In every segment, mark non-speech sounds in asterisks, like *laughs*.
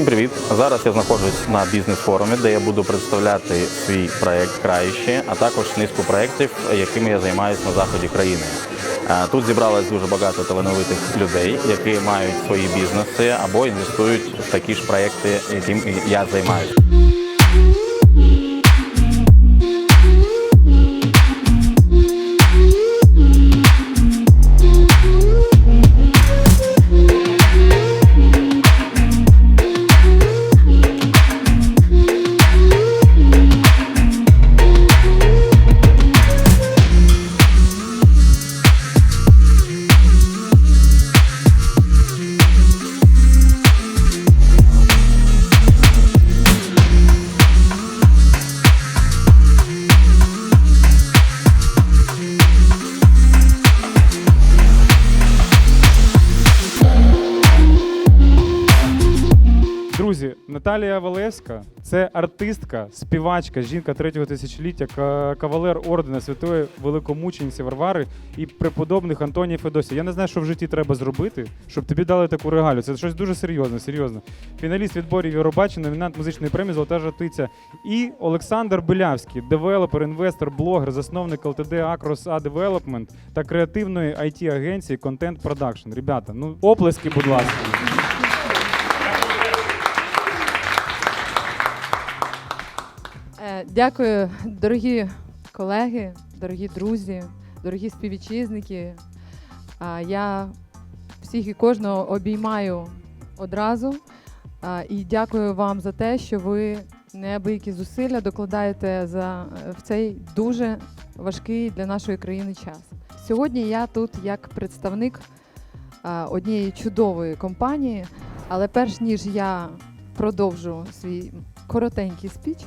Всім привіт! Зараз я знаходжусь на бізнес-форумі, де я буду представляти свій проект краще, а також низку проєктів, якими я займаюся на заході країни. Е, Тут зібралось дуже багато талановитих людей, які мають свої бізнеси або інвестують в такі ж проекти, яким я займаюся. Наталія Валевська це артистка, співачка, жінка третього тисячоліття, кавалер ордена святої великомучениці Варвари і преподобних Антонія Федосія. Я не знаю, що в житті треба зробити, щоб тобі дали таку регалю. Це щось дуже серйозне, серйозно. Фіналіст відборів Євробачення, номінант музичної премії Золота жатиця. І Олександр Белявський, девелопер, інвестор, блогер, засновник ЛТД Акрос А Девелопмент та креативної it агенції Content Production. Ребята, ну оплески, будь ласка. Дякую, дорогі колеги, дорогі друзі, дорогі співвітчизники. Я всіх і кожного обіймаю одразу і дякую вам за те, що ви неабиякі зусилля докладаєте за е, в цей дуже важкий для нашої країни час. Сьогодні я тут як представник однієї чудової компанії, але перш ніж я продовжу свій коротенький спіч,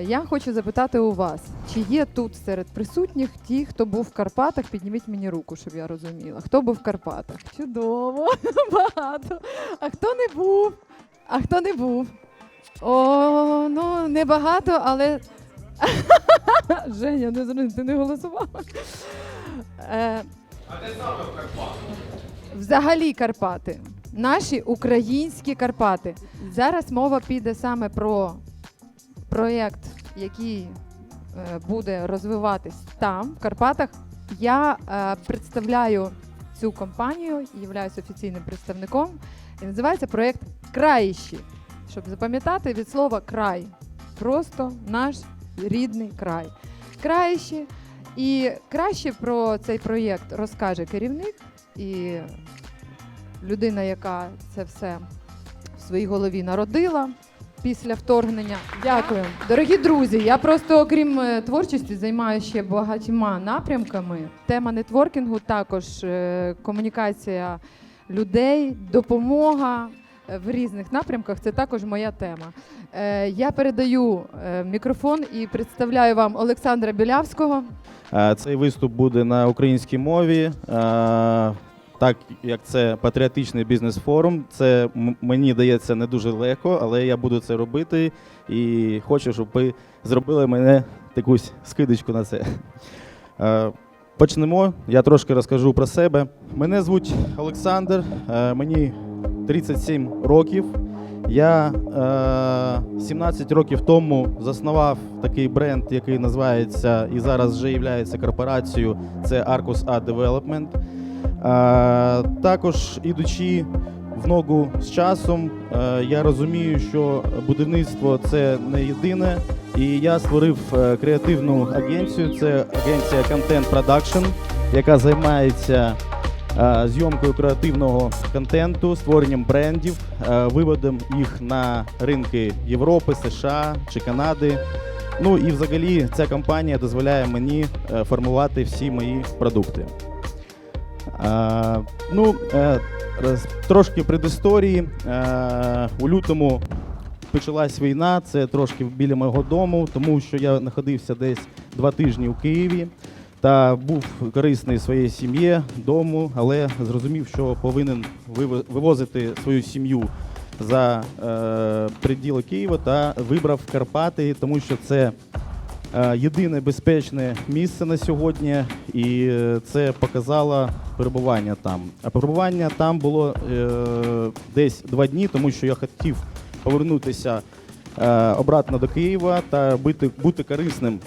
я хочу запитати у вас, чи є тут серед присутніх ті, хто був в Карпатах? Підніміть мені руку, щоб я розуміла. Хто був в Карпатах? Чудово, *laughs* багато. А хто не був? А хто не був? О, ну небагато, але. *laughs* Женя, не ти не голосувала. Е, Взагалі Карпати. Наші українські Карпати. Зараз мова піде саме про проєкт, який е, буде розвиватись там, в Карпатах. Я е, представляю цю компанію, являюсь офіційним представником. І називається проєкт Країщі. Щоб запам'ятати від слова край. Просто наш рідний край. Країщі. І краще про цей проєкт розкаже керівник і людина, яка це все в своїй голові народила після вторгнення. Дякую. Дорогі друзі, я просто, окрім е, творчості, займаюся ще багатьма напрямками. Тема нетворкінгу також е, комунікація людей, допомога е, в різних напрямках. Це також моя тема. Е, Я передаю мікрофон і представляю вам Олександра Білявського. Цей виступ буде на українській мові. Е, Так як це патріотичний бізнес-форум, це мені дається не дуже легко, але я буду це робити і хочу, щоб ви зробили мене якусь скидочку на це. Е, Почнемо. Я трошки розкажу про себе. Мене звуть Олександр, е, мені 37 років. Я е, 17 років тому заснував такий бренд, який називається і зараз вже є корпорацією. Це Arcus A Development. Е, також ідучи в ногу з часом, е, я розумію, що будівництво це не єдине. І я створив е, креативну агенцію. Це агенція Content Production, яка займається зйомкою креативного контенту, створенням брендів, виводом їх на ринки Європи, США чи Канади. Ну і взагалі ця компанія дозволяє мені формувати всі мої продукти. Е, ну, е, трошки предісторії. Е, у лютому почалась війна, це трошки біля мого дому, тому що я знаходився десь два тижні у Києві та був корисний своїй сім'ї, дому, але зрозумів, що повинен вивозити свою сім'ю за приділи Києва та вибрав Карпати, тому що це єдине безпечне місце на сьогодні, і е, це показало перебування там. А перебування там було е, десь два дні, тому що я хотів повернутися е, обратно до Києва та бути, бути корисним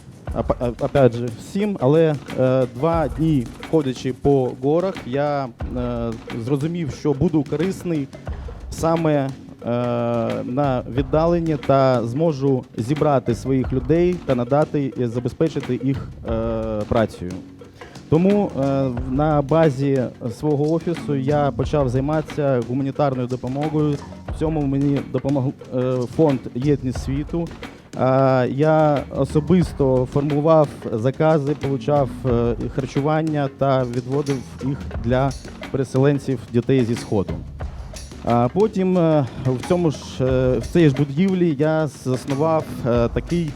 опять же, всім. Але е, два дні ходячи по горах, я е, зрозумів, що буду корисний саме е, на віддаленні та зможу зібрати своїх людей та надати і забезпечити їх е, працею. Тому е, на базі свого офісу я почав займатися гуманітарною допомогою. В цьому мені допомог е, фонд Єдність світу. Е, Я особисто формував закази, получав е, харчування та відводив їх для переселенців дітей зі сходу. А потім е, в цьому ж е, в цій ж будівлі я заснував е, такий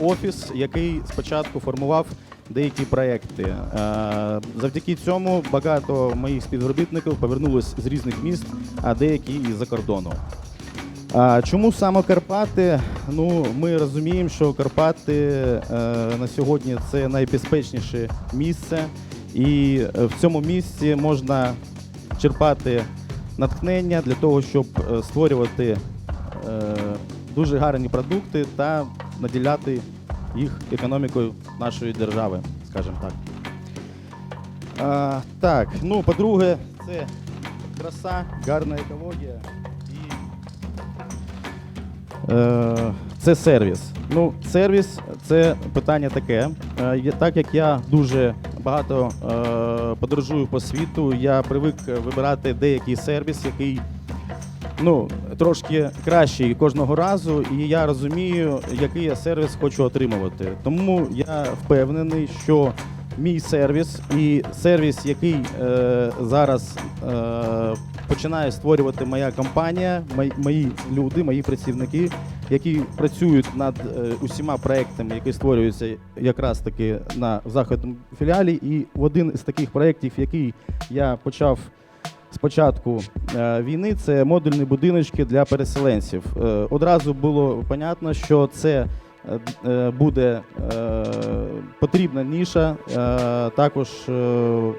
офіс, який спочатку формував деякі проекти. Завдяки цьому багато моїх співробітників повернулись з різних міст, а деякі і за кордону. Чому саме Карпати? Ну, ми розуміємо, що Карпати на сьогодні це найбезпечніше місце, і в цьому місці можна черпати натхнення для того, щоб е, створювати е, дуже гарні продукти та наділяти їх економікою нашої держави, скажімо так. Так, ну, по-друге, це краса, гарна екологія і е, це сервіс. Ну, сервіс це питання таке. Так як я дуже багато е, подорожую по світу, я привик вибирати деякий сервіс, який ну, трошки кращий кожного разу, і я розумію, який я сервіс хочу отримувати. Тому я впевнений, що мій сервіс і сервіс, який е, зараз е, починає створювати моя компанія, мої, мої люди, мої працівники, які працюють над е, усіма проектами, які створюються якраз таки на заходному філіалі. І один із таких проєктів, який я почав з початку е, війни, це модульні будиночки для переселенців. Е, одразу було понятно, що це буде е, потрібна ніша. Е, також е,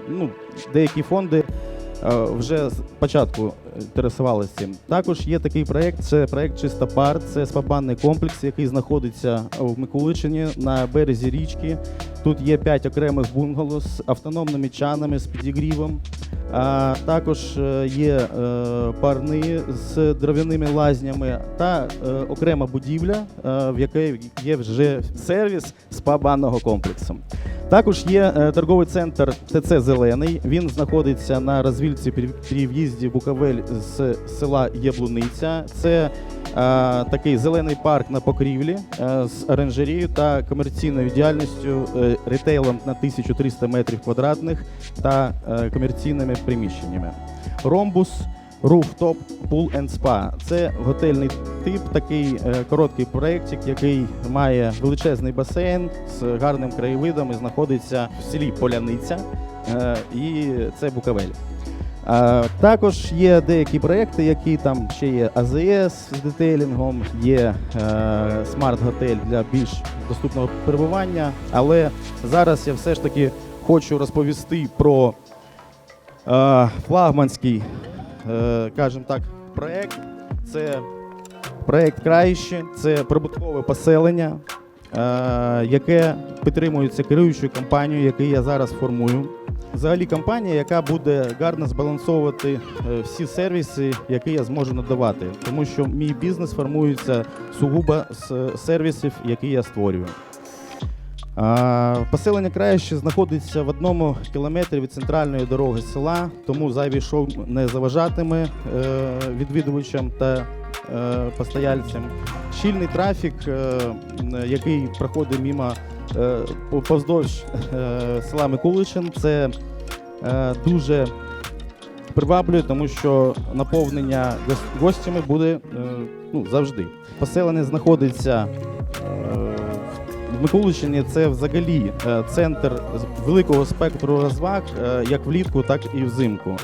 ну, деякі фонди е, вже з початку інтересувалися цим. Також є такий проєкт, це проєкт Чиста пар, це спабанний комплекс, який знаходиться в Миколичині на березі річки. Тут є п'ять окремих бунгало з автономними чанами, з підігрівом. А також е, є е, парни з дров'яними лазнями та е, окрема будівля, в якій є вже сервіс спа-банного комплексу. Також є торговий центр ТЦ Зелений. Він знаходиться на розвільці при в'їзді Буковель з села Яблуниця. Це такий зелений парк на покрівлі е, з оранжерією та комерційною діяльністю е, ретейлом на 1300 метрів квадратних та е, комерційними приміщеннями. Ромбус. Rooftop Pool and Spa. Це готельний тип, такий е, короткий проєктик, який має величезний басейн з гарним краєвидом і знаходиться в селі Поляниця, е, і це Буковель. А, також є деякі проекти, які там ще є АЗС з детейлінгом, є смарт-готель для більш доступного перебування. Але зараз я все ж таки хочу розповісти про е, флагманський, е, кажемо так, проект. Це проект краще, це прибуткове поселення, яке підтримується керуючою компанією, яку я зараз формую. Взагалі компанія, яка буде гарно збалансовувати е, всі сервіси, які я зможу надавати, тому що мій бізнес формується сугубо з сервісів, які я створюю. Поселення краще знаходиться в одному кілометрі від центральної дороги села, тому зайвий шов не заважатиме е, відвідувачам та е, постояльцям. Щільний трафік, е, який проходить мимо повздовж села Микуличин, це дуже приваблює, тому що наповнення гостями буде ну, завжди. Поселення знаходиться Миколичині це взагалі е, центр великого спектру розваг, е, як влітку, так і взимку.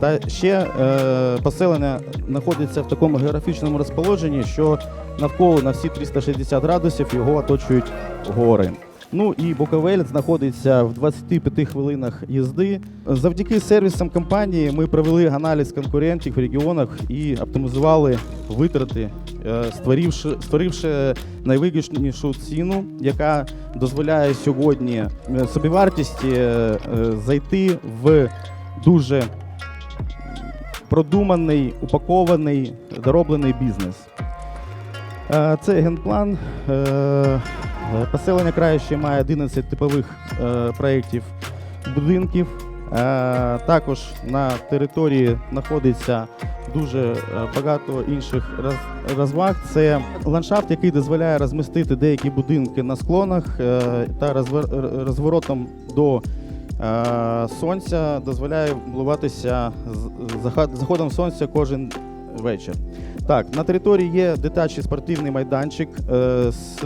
Та ще е, поселення знаходиться в такому географічному розположенні, що навколо на всі 360 градусів його оточують гори. Ну і Буковель знаходиться в 25 хвилинах їзди. Завдяки сервісам компанії ми провели аналіз конкурентів в регіонах і оптимізували витрати, е, створивши, створивши найвигіднішу ціну, яка дозволяє сьогодні е, собівартості е, зайти в дуже продуманий, упакований, дороблений бізнес. Це генплан. Е, Поселення краще має 11 типових е, проєктів будинків. Е, Також на території знаходиться дуже багато інших роз- розваг. Це ландшафт, який дозволяє розмістити деякі будинки на склонах та розворотом до сонця дозволяє заход- заходом сонця кожен вечір. Так, на території є дитячий спортивний майданчик е, з,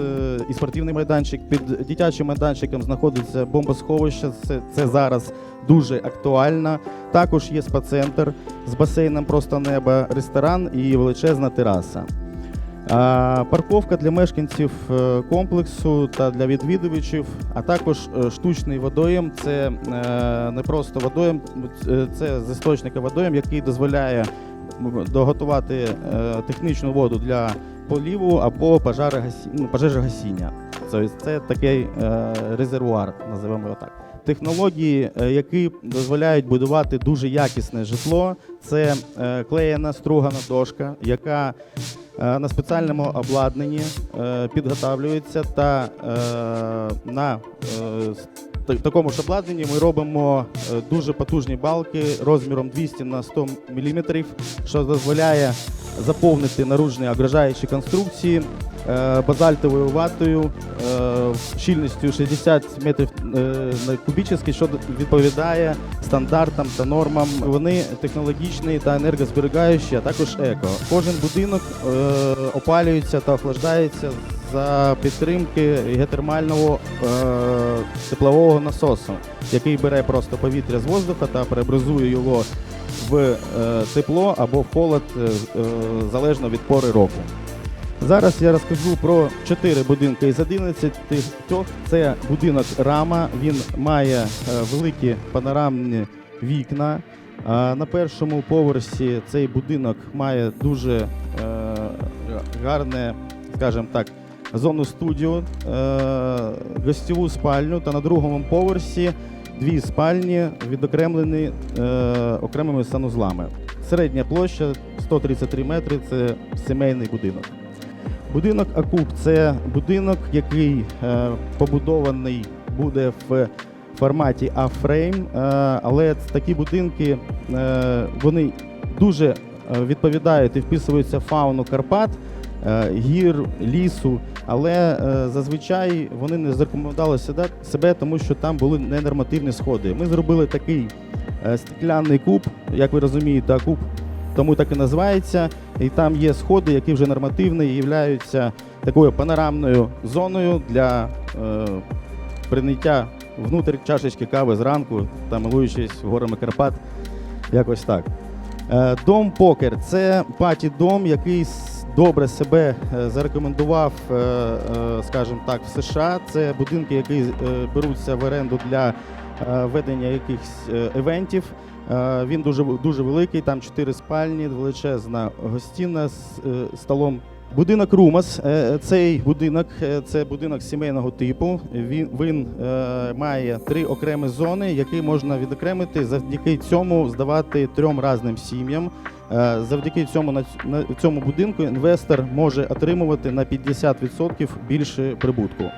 і спортивний майданчик. Під дитячим майданчиком знаходиться бомбосховище. Це, це зараз дуже актуально. Також є спа-центр з басейном просто неба, ресторан і величезна тераса. Парковка для мешканців е, комплексу та для відвідувачів, а також е, штучний водойм. Це е, не просто водойм, це з істочника водойм, який дозволяє доготувати е, технічну воду для поліву або ну, пожежогасіння. Тобто це такий е, резервуар, називаємо його так. Технології, е, які дозволяють будувати дуже якісне житло, це клеєна стругана дошка, яка на спеціальному обладнанні підготавлюється та на та- такому ж обладнанні ми робимо е, дуже потужні балки розміром 200 на 100 мм, що дозволяє заповнити наружні огражаючі конструкції е, базальтовою ватою е, щільністю 60 метрів на кубічний, що відповідає стандартам та нормам. Вони технологічні та енергозберігаючі, а також еко. Кожен будинок опалюється та охлаждається за підтримки геотермального е, теплового насосу, який бере просто повітря з воздуха та преобразує його в е, тепло або в холод е, е, залежно від пори року. Зараз я розкажу про 4 будинки із 11. Це будинок Рама. Він має великі панорамні вікна. На першому поверсі цей будинок має дуже гарне, скажімо так, зону студію, е, гостьову спальню та на другому поверсі дві спальні відокремлені е, окремими санузлами. Середня площа 133 метри це сімейний будинок. Будинок Акуп це будинок, який е, побудований буде в форматі е, але такі будинки вони дуже відповідають і вписуються в фауну Карпат, гір, лісу, але е, зазвичай вони не зарекомендували себе, тому що там були ненормативні сходи. Ми зробили такий е, стекляний куб, як ви розумієте, куб тому так і називається. І там є сходи, які вже нормативні і являються такою панорамною зоною для е, прийняття внутрі чашечки кави зранку та милуючись горами Карпат. Якось так. Е, Дом Покер це паті-дом, який добре себе е, зарекомендував, е, е, скажімо так, в США. Це будинки, які беруться в оренду для ведення якихось івентів. Він дуже дуже великий, там чотири спальні, величезна гостінна з столом. Будинок Румас. Цей будинок це будинок сімейного типу. Він він має три окремі зони, які можна відокремити. Завдяки цьому здавати трьом разним сім'ям. Е, Завдяки цьому на цьому будинку інвестор може отримувати на 50% більше прибутку. Е,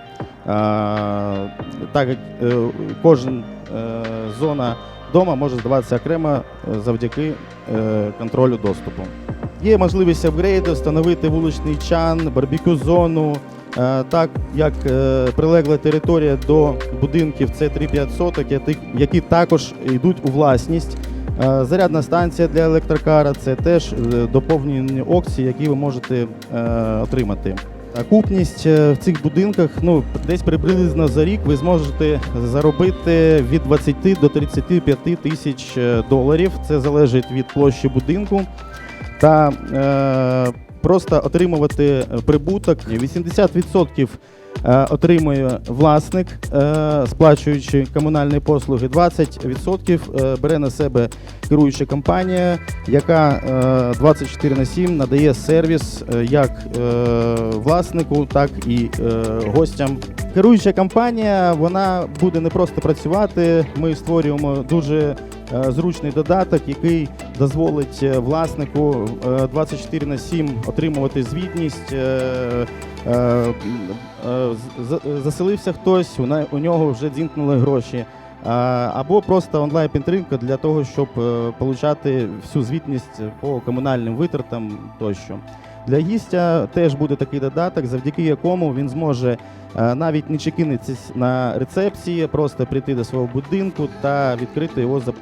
Так як е, кожен зона дома може здаватися окремо завдяки контролю доступу. Є можливість апгрейду, встановити вуличний чан, барбекю зону. Так як прилегла територія до будинків, це 3-5 соток, які також йдуть у власність. Е, Зарядна станція для електрокара це теж е, доповнені опції, які ви можете е, отримати. Купність в цих будинках ну, десь приблизно за рік ви зможете заробити від 20 до 35 тисяч доларів. Це залежить від площі будинку та просто отримувати е, прибуток. 80% е, отримує власник, е, сплачуючи комунальні послуги. 20% е, бере на себе керуюча компанія, яка е, 24 на 7 надає сервіс як власнику, так і гостям. Керуюча компанія вона буде не просто працювати. Ми створюємо дуже зручний додаток, який дозволить е, власнику е, 24 на 7 отримувати звітність. е, е, е, Заселився хтось, у нього вже дзінкнули гроші. Або просто онлайн-підтримка для того, щоб е, получати всю звітність по комунальним витратам тощо. Для гістя теж буде такий додаток, завдяки якому він зможе е, навіть не чекинитись на рецепції, просто прийти до свого будинку та відкрити його за-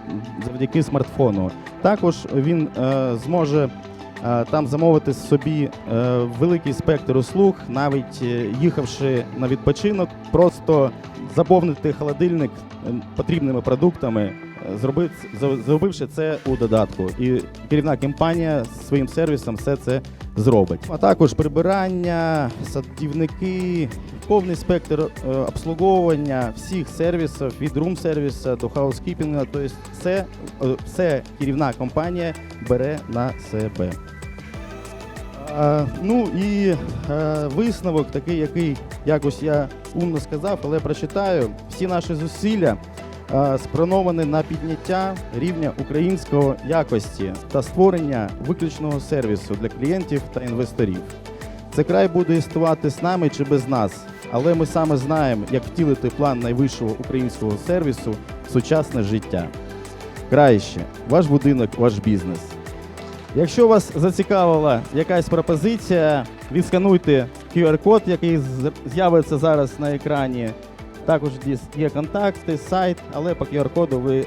завдяки смартфону. Також він е, зможе е, там замовити собі великий спектр услуг, навіть їхавши на відпочинок, просто заповнити холодильник потрібними продуктами, зробивши це у додатку. І керівна компанія своїм сервісом все це зробить. А також прибирання, садівники, повний спектр е, обслуговування всіх сервісів від рум-сервіса до хаускіпінгу. Тобто все, е, все керівна компанія бере на себе. Ну і е, висновок, такий, який якось я умно сказав, але прочитаю. Всі наші зусилля е, на підняття рівня української якості та створення виключного сервісу для клієнтів та інвесторів. Це край буде існувати з нами чи без нас, але ми саме знаємо, як втілити план найвищого українського сервісу в сучасне життя. Краще, ваш будинок, ваш бізнес. Якщо вас зацікавила якась пропозиція, відскануйте QR-код, який з'явиться зараз на екрані. Також є контакти, сайт, але по QR-коду ви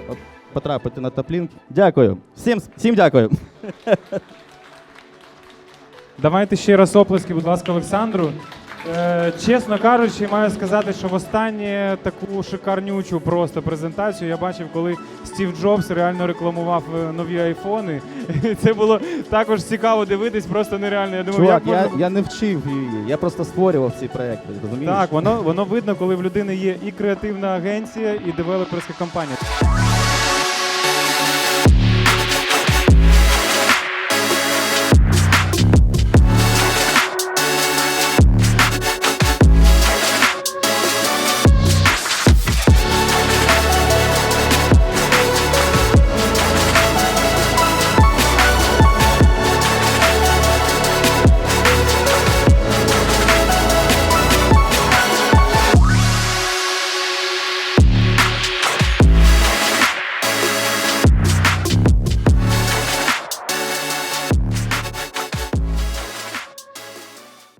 потрапите на топлінк. Дякую. Всім, всім дякую. *laughs* Давайте ще раз оплески, будь ласка, Олександру. Е, чесно кажучи, маю сказати, що востаннє таку шикарнючу просто презентацію я бачив, коли Стів Джобс реально рекламував е, нові айфони. І Це було також цікаво дивитись, просто нереально. Я думаю, Чувак, як я, можна... я не вчив її, я просто створював ці проекти. Розумієш? Так, воно, воно видно, коли в людини є і креативна агенція, і девелоперська компанія.